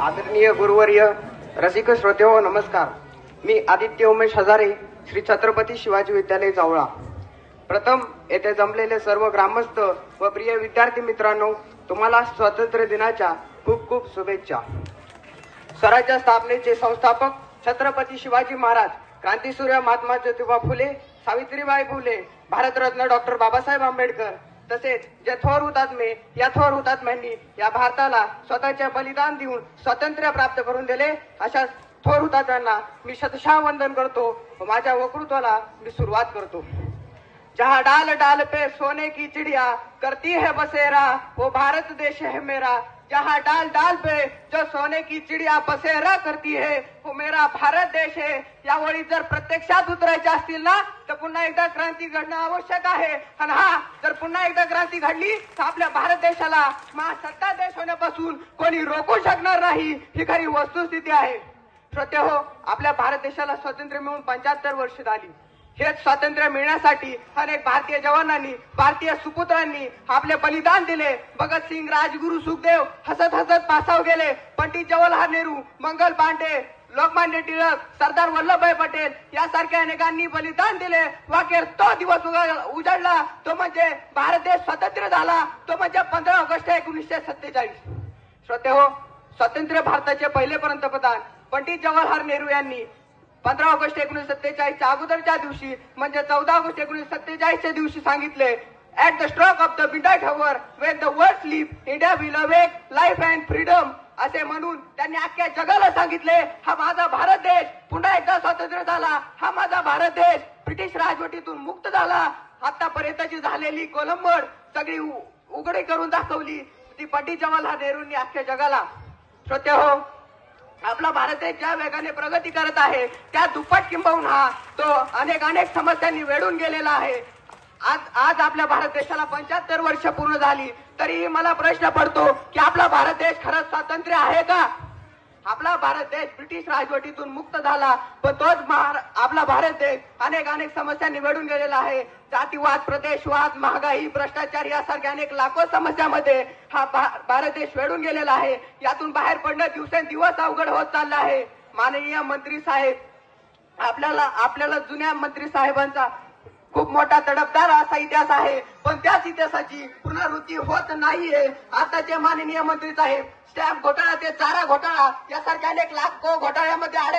आदरणीय गुरुवर्य रसिक श्रोते हो नमस्कार. मी आदित्य उमेश हजारे श्री छत्रपती शिवाजी विद्यालय जावळा. प्रथम येथे जमलेले सर्व ग्रामस्थ व प्रिय विद्यार्थी मित्रांनो तुम्हाला स्वातंत्र्य दिनाच्या खूप खूप शुभेच्छा. स्वराज्य स्थापनेचे संस्थापक छत्रपती शिवाजी महाराज क्रांतीसूर्य महात्मा ज्योतिबा फुले सावित्रीबाई फुले भारतरत्न डॉक्टर बाबासाहेब आंबेडकर तसेच जे थोर हुतात्मे या थोर हुतात्म्यांनी या भारताला स्वतःचे बलिदान देऊन स्वातंत्र्य प्राप्त करून दिले. अशा थोर हुतात्म्यांना मी शतशा वंदन करतो व माझ्या वक्तृत्वाला मी सुरुवात करतो. जहाँ डाल डाल पे सोने की चिड़िया करती है बसेरा वो भारत देश है मेरा. जहाँ डाल डाल पे जो सोने की चिड़िया पसेरा करती है वो मेरा भारत देश है। या जर प्रत्यक्षात उतरायचे असतील ना तर पुन्हा एकदा क्रांती घडणं आवश्यक आहे. आणि हा जर पुन्हा एकदा क्रांती घडली तर आपल्या भारत देशाला महासत्ता देश होण्यापासून कोणी रोखू शकणार नाही ही खरी वस्तुस्थिती आहे. श्रोते हो आपल्या भारत देशाला स्वातंत्र्य मिळून पंच्याहत्तर वर्ष झाली. हेच स्वातंत्र्य मिळण्यासाठी अनेक भारतीय जवानांनी भारतीय सुपुत्रांनी आपले बलिदान दिले. भगतसिंग राजगुरु सुखदेव हसत हसत पासाव गेले. पंडित जवाहरलाल नेहरू मंगल पांडे लोकमान्य टिळक सरदार वल्लभभाई पटेल यासारख्या अनेकांनी बलिदान दिले. वाकेर तो दिवस उजाडला. तो म्हणजे भारत देश स्वतंत्र झाला. तो म्हणजे पंधरा ऑगस्ट एकोणीसशे सत्तेचाळीस. श्रोते हो स्वतंत्र भारताचे पहिले पंतप्रधान पंडित जवाहरलाल नेहरू यांनी पंधरा ऑगस्ट एकोणीशे सत्तेचाळीसच्या अगोदरच्या दिवशी म्हणजे चौदा ऑगस्ट एकोणीशे सत्तेचाळीसच्या दिवशी सांगितले at the stroke of the midnight hour when the world sleep India will awake life and freedom असे म्हणून त्यांनी अख्ख्या जगाला सांगितले हा माझा भारत देश पुन्हा एकदा स्वातंत्र्य झाला. हा माझा भारत देश ब्रिटिश राजवटीतून मुक्त झाला. आतापर्यंतची झालेली कोलंबड सगळी उघडी करून दाखवली. ती पंडित जवाहरलाल नेहरूंनी अख्ख्या जगाला. श्रोते हो आपला भारत देश ज्या वेगाने प्रगती करत आहे त्या दुप्पट किंबहुना तो अनेक अनेक समस्यांनी वेढून गेलेला आहे. आज आज आपल्या भारत देशाला पंच्याहत्तर वर्ष पूर्ण झाली तरीही मला प्रश्न पडतो की आपला भारत देश खरंच स्वातंत्र्य आहे का? भारत देश ब्रिटिश राजवटीतून मुक्त झाला. पण तोच आपला भारत देश अनेक अनेक समस्या निवडून गेलेला आहे. जातीवाद प्रदेशवाद महागाई भ्रष्टाचार यासारख्या अनेक लाखो समस्यामध्ये हा भारत देश वेळून गेलेला आहे. यातून बाहेर पडणं दिवसेंदिवस अवघड होत चाललं आहे. माननीय मंत्री साहेब आपल्याला आपल्याला जुन्या मंत्री साहेबांचा खूप मोठा तडफदार असा इतिहास आहे. पण त्याच इतिहासाची पुनरावृत्ती होत नाहीये. आताचे माननीय मंत्री साहेब स्टॅम्प घोटाळा ते चारा घोटाळा यासारख्या अनेक लाखो घोटाळ्यामध्ये आले